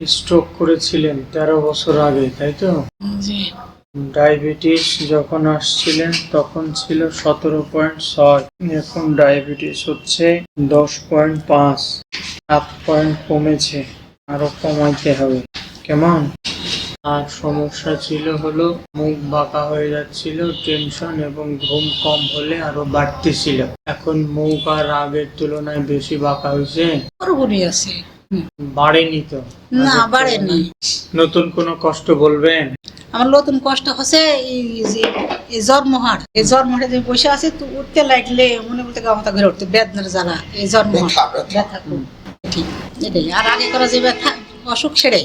Stroke করেছিলেন তেরো বছর আগে তাই তো? জি। ডায়াবেটিস যখন আসছিলেন তখন ছিল সতেরো পয়েন্ট ছয় এখন ডায়াবেটিস হচ্ছে দশ পয়েন্ট পাঁচ সাত পয়েন্ট কমেছে আরও কমাইতে হবে। কেমন? আর সমস্যা ছিল হলো মুখ বাঁকা হয়ে যাচ্ছিল টেনশন এবং ঘুম কম হলে আরও বাড়তেছিল। এখন মুখ আর আগের তুলনায় বেশি বাঁকা হয়েছে? আছে। বাড়েনি তো। না বাড়েনি। নতুন কোনো কষ্ট বলবেন? আমার নতুন কষ্ট হচ্ছে এই যে এই জন্মহার এই জন্মহারে যে বসে আছে তো উঠতে লাগলে মনে বলতে গামতা ঘুরে উঠতে বেদনার জ্বালা এই জন্মহার ব্যথা ঠিক এটাই। আর আগে করা যে ব্যথা অসুখ ছেড়ে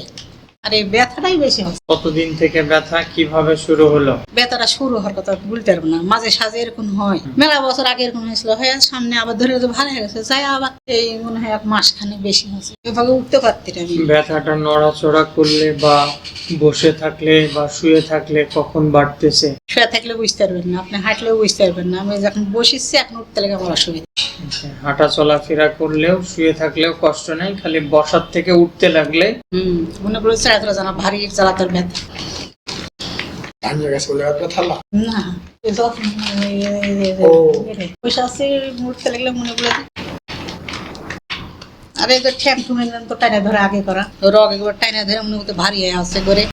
আর এই ব্যথাটাই বেশি হচ্ছে। কতদিন থেকে ব্যথা? কীভাবে শুরু হলো? ব্যথাটা শুরু হওয়ার কথা বলতে পারব না। মাঝে সাঝে এরকম হয়। মেলা বছর আগে এরকম হয়েছিল। হয়ে সামনে আবার ধরে তো ভালো হয়ে গেছে। যাই আবার এই মনে হয় এক মাস খানে বেশি হচ্ছে এভাবে উঠতে পারতি না আমি। ব্যথাটা নড়াচড়া করলে বা বসে থাকলে বা শুয়ে থাকলে কখন বাড়তেছে? শুয়ে থাকলে বুঝতে পারবেন না। আপনি হাঁটলেও বুঝতে পারবেন না। আমি যখন বসেছি এখন উঠতে লাগে আমার অসুবিধা। হাঁটা চলাফেরা করলেও শুয়ে থাকলেও কষ্ট নেই খালি বসার থেকে উঠতে লাগলে মনে চাই তোরা জানা ভারী জ্বালাতর ব্যথা লাগলে মনে করে আরে তো ঠ্যাং ঠুঙে তো টাইনা ধরে আগে করা রগ একবার টাইনা ধরে মনে করতে ভারী হয়ে আছে করে